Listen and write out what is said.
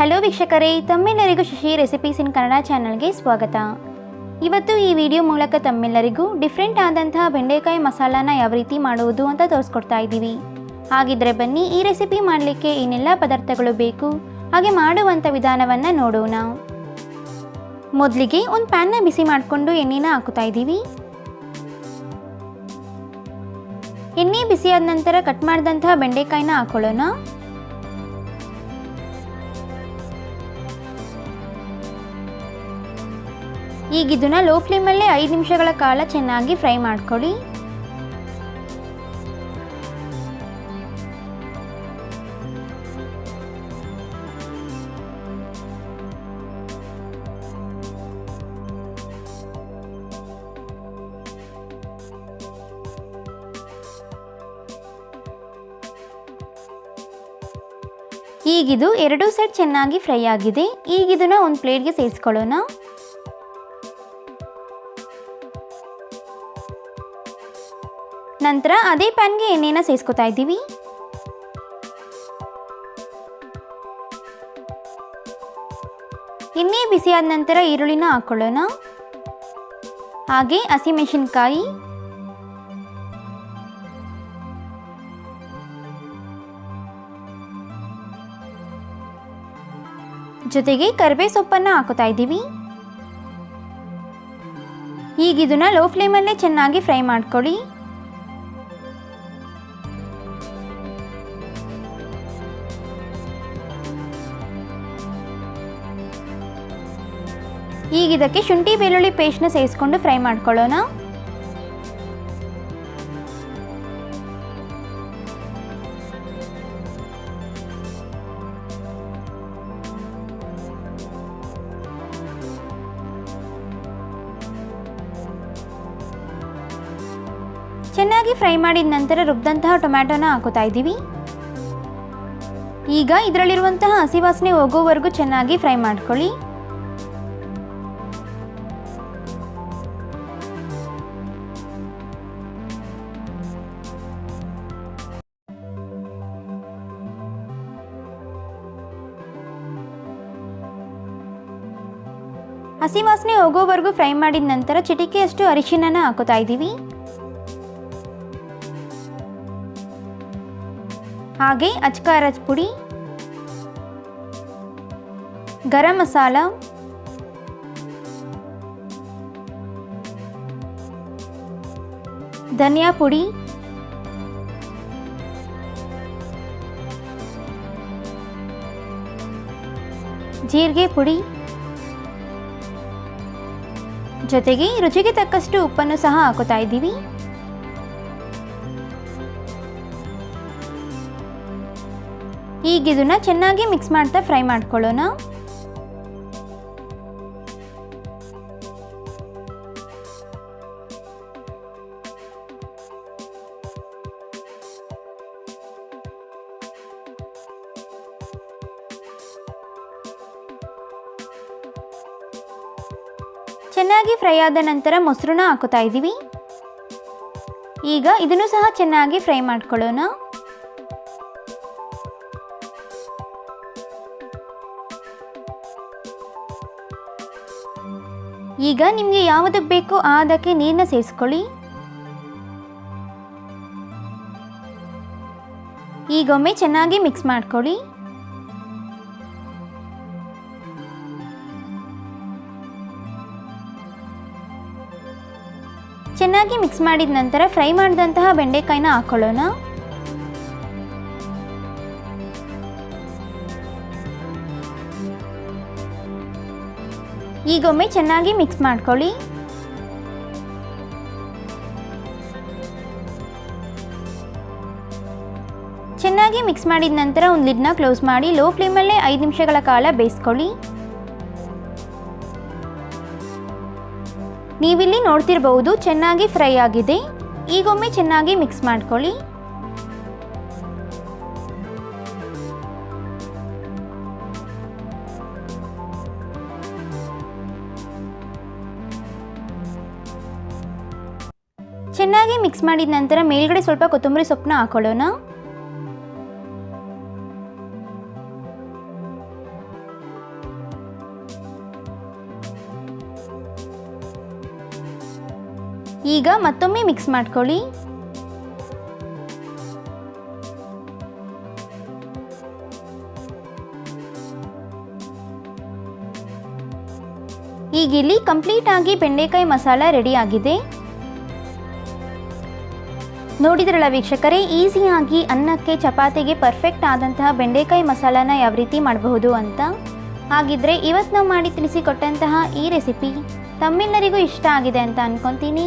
Hello ವೀಕ್ಷಕರೇ, ತಮ್ಮೆಲ್ಲರಿಗೂ Shashi recipes ಇನ್ ಕನ್ನಡ ಚಾನಲ್ಗೆ ಸ್ವಾಗತ. ಇವತ್ತು ಈ ವಿಡಿಯೋ ಮೂಲಕ ತಮ್ಮೆಲ್ಲರಿಗೂ ಡಿಫ್ರೆಂಟ್ ಆದಂತಹ ಬೆಂಡೆಕಾಯಿ ಮಸಾಲಾನ ಯಾವ ರೀತಿ ಮಾಡುವುದು ಅಂತ ತೋರಿಸ್ಕೊಡ್ತಾ ಇದ್ದೀವಿ. ಹಾಗಿದ್ರೆ ಬನ್ನಿ ಈ ರೆಸಿಪಿ ಮಾಡಲಿಕ್ಕೆ ಏನೆಲ್ಲ ಪದಾರ್ಥಗಳು ಬೇಕು, ಹಾಗೆ ಮಾಡುವಂಥ ವಿಧಾನವನ್ನು ನೋಡೋಣ. ಮೊದಲಿಗೆ ಒಂದು ಪ್ಯಾನ್ನ ಬಿಸಿ ಮಾಡಿಕೊಂಡು ಎಣ್ಣೆನ ಹಾಕುತ್ತಾ ಇದ್ದೀವಿ. ಎಣ್ಣೆ ಬಿಸಿಯಾದ ನಂತರ ಕಟ್ ಮಾಡಿದಂತಹ ಬೆಂಡೆಕಾಯಿನ ಹಾಕೊಳ್ಳೋಣ. ಈಗ ಇದನ್ನ ಲೋ ಫ್ಲೇಮಲ್ಲೇ ಐದು ನಿಮಿಷಗಳ ಕಾಲ ಚೆನ್ನಾಗಿ ಫ್ರೈ ಮಾಡ್ಕೊಳ್ಳಿ ಈಗಿದು ಎರಡೂ ಸೈಡ್ ಚೆನ್ನಾಗಿ ಫ್ರೈ ಆಗಿದೆ. ಈಗ ಇದನ್ನ ಒಂದು ಪ್ಲೇಟ್ಗೆ ಸೇರಿಸ್ಕೊಳ್ಳೋಣ. ನಂತರ ಅದೇ ಪ್ಯಾನ್ಗೆ ಎಣ್ಣೆನ ಸೇರಿಸ್ಕೊತಾ ಇದ್ದೀವಿ. ಎಣ್ಣೆ ಬಿಸಿಯಾದ ನಂತರ ಈರುಳ್ಳಿನ ಹಾಕ್ಕೊಳ್ಳೋಣ ಹಾಗೆ ಹಸಿಮೆಣಸಿನ್ಕಾಯಿ ಜೊತೆಗೆ ಕರಿಬೇ ಸೊಪ್ಪನ್ನು ಹಾಕೋತಾ ಇದ್ದೀವಿ. ಈಗ ಇದನ್ನ ಲೋ ಫ್ಲೇಮಲ್ಲೇ ಚೆನ್ನಾಗಿ ಫ್ರೈ ಮಾಡ್ಕೊಳ್ಳಿ. ಈಗ ಇದಕ್ಕೆ ಶುಂಠಿ ಬೆಳ್ಳುಳ್ಳಿ ಪೇಸ್ಟ್ನ ಸೇರಿಸ್ಕೊಂಡು ಫ್ರೈ ಮಾಡ್ಕೊಳ್ಳೋಣ. ಚೆನ್ನಾಗಿ ಫ್ರೈ ಮಾಡಿದ ನಂತರ ರುಬ್ಬಿದಂತಹ ಟೊಮ್ಯಾಟೋನ ಹಾಕೋತಾ ಇದ್ದೀವಿ. ಈಗ ಇದರಲ್ಲಿರುವಂತಹ ಹಸಿ ವಾಸನೆ ಹೋಗೋವರೆಗೂ ಚೆನ್ನಾಗಿ ಫ್ರೈ ಮಾಡ್ಕೊಳ್ಳಿ. ಹಸಿ ವಾಸನೆ ಹೋಗೋವರೆಗೂ ಫ್ರೈ ಮಾಡಿದ ನಂತರ ಚಿಟಿಕೆಯಷ್ಟು ಅರಿಶಿನ ಹಾಕೋತಾ ಇದ್ದೀವಿ. ಹಾಗೆ ಅಚ್ಕಾರದ ಪುಡಿ, ಗರಂ ಮಸಾಲ, ಧನಿಯಾ ಪುಡಿ, ಜೀರಿಗೆ ಪುಡಿ ಜೊತೆಗೆ ರುಚಿಗೆ ತಕ್ಕಷ್ಟು ಉಪ್ಪನ್ನು ಸಹ ಹಾಕುತ್ತಾ ಇದ್ದೀವಿ. ಈಗ ಇದನ್ನ ಚೆನ್ನಾಗಿ ಮಿಕ್ಸ್ ಮಾಡ್ತಾ ಫ್ರೈ ಮಾಡ್ಕೊಳ್ಳೋಣ. ಚೆನ್ನಾಗಿ ಫ್ರೈ ಆದ ನಂತರ ಮೊಸರನ್ನ ಹಾಕುತ್ತಾ ಇದ್ದೀವಿ. ಈಗ ಇದನ್ನು ಸಹ ಚೆನ್ನಾಗಿ ಫ್ರೈ ಮಾಡ್ಕೊಳ್ಳೋಣ. ಈಗ ನಿಮಗೆ ಯಾವುದಕ್ಕೆ ಬೇಕೋ ಅದಕ್ಕೆ ನೀರನ್ನ ಸೇರಿಸ್ಕೊಳ್ಳಿ. ಈಗೊಮ್ಮೆ ಚೆನ್ನಾಗಿ ಮಿಕ್ಸ್ ಮಾಡ್ಕೊಳ್ಳಿ. ಚೆನ್ನಾಗಿ ಮಿಕ್ಸ್ ಮಾಡಿದ ನಂತರ ಫ್ರೈ ಮಾಡಿದಂತಹ ಬೆಂಡೆಕಾಯಿನ ಹಾಕೊಳ್ಳೋಣ. ಈಗೊಮ್ಮೆ ಚೆನ್ನಾಗಿ ಮಿಕ್ಸ್ ಮಾಡ್ಕೊಳ್ಳಿ. ಚೆನ್ನಾಗಿ ಮಿಕ್ಸ್ ಮಾಡಿದ ನಂತರ ಒಂದು ಲಿಡ್ನ ಕ್ಲೋಸ್ ಮಾಡಿ ಲೋ ಫ್ಲೇಮಲ್ಲೇ ಐದು ನಿಮಿಷಗಳ ಕಾಲ ಬೇಯಿಸ್ಕೊಳ್ಳಿ. ನೀವಿಲ್ಲಿ ನೋಡ್ತಿರಬಹುದು ಚೆನ್ನಾಗಿ ಫ್ರೈ ಆಗಿದೆ. ಈಗೊಮ್ಮೆ ಚೆನ್ನಾಗಿ ಮಿಕ್ಸ್ ಮಾಡ್ಕೊಳ್ಳಿ. ಚೆನ್ನಾಗಿ ಮಿಕ್ಸ್ ಮಾಡಿದ ನಂತರ ಮೇಲ್ಗಡೆ ಸ್ವಲ್ಪ ಕೊತ್ತಂಬರಿ ಸೊಪ್ಪನ್ನ ಹಾಕೊಳ್ಳೋಣ. ಈಗ ಮತ್ತೊಮ್ಮೆ ಮಿಕ್ಸ್ ಮಾಡ್ಕೊಳ್ಳಿ. ಈಗ ಇಲ್ಲಿ ಕಂಪ್ಲೀಟ್ ಆಗಿ ಬೆಂಡೆಕಾಯಿ ಮಸಾಲ ರೆಡಿ ಆಗಿದೆ. ನೋಡಿದ್ರಲ್ಲ ವೀಕ್ಷಕರೇ ಈಸಿಯಾಗಿ ಅನ್ನಕ್ಕೆ ಚಪಾತಿಗೆ ಪರ್ಫೆಕ್ಟ್ ಆದಂತಹ ಬೆಂಡೆಕಾಯಿ ಮಸಾಲಾನ ಯಾವ ರೀತಿ ಮಾಡಬಹುದು ಅಂತ. ಹಾಗಿದ್ರೆ ಇವತ್ತು ನಾವು ಮಾಡಿ ತಿಳಿಸಿಕೊಟ್ಟಂತಹ ಈ ರೆಸಿಪಿ ತಮ್ಮೆಲ್ಲರಿಗೂ ಇಷ್ಟ ಆಗಿದೆ ಅಂತ ಅನ್ಕೊತೀನಿ.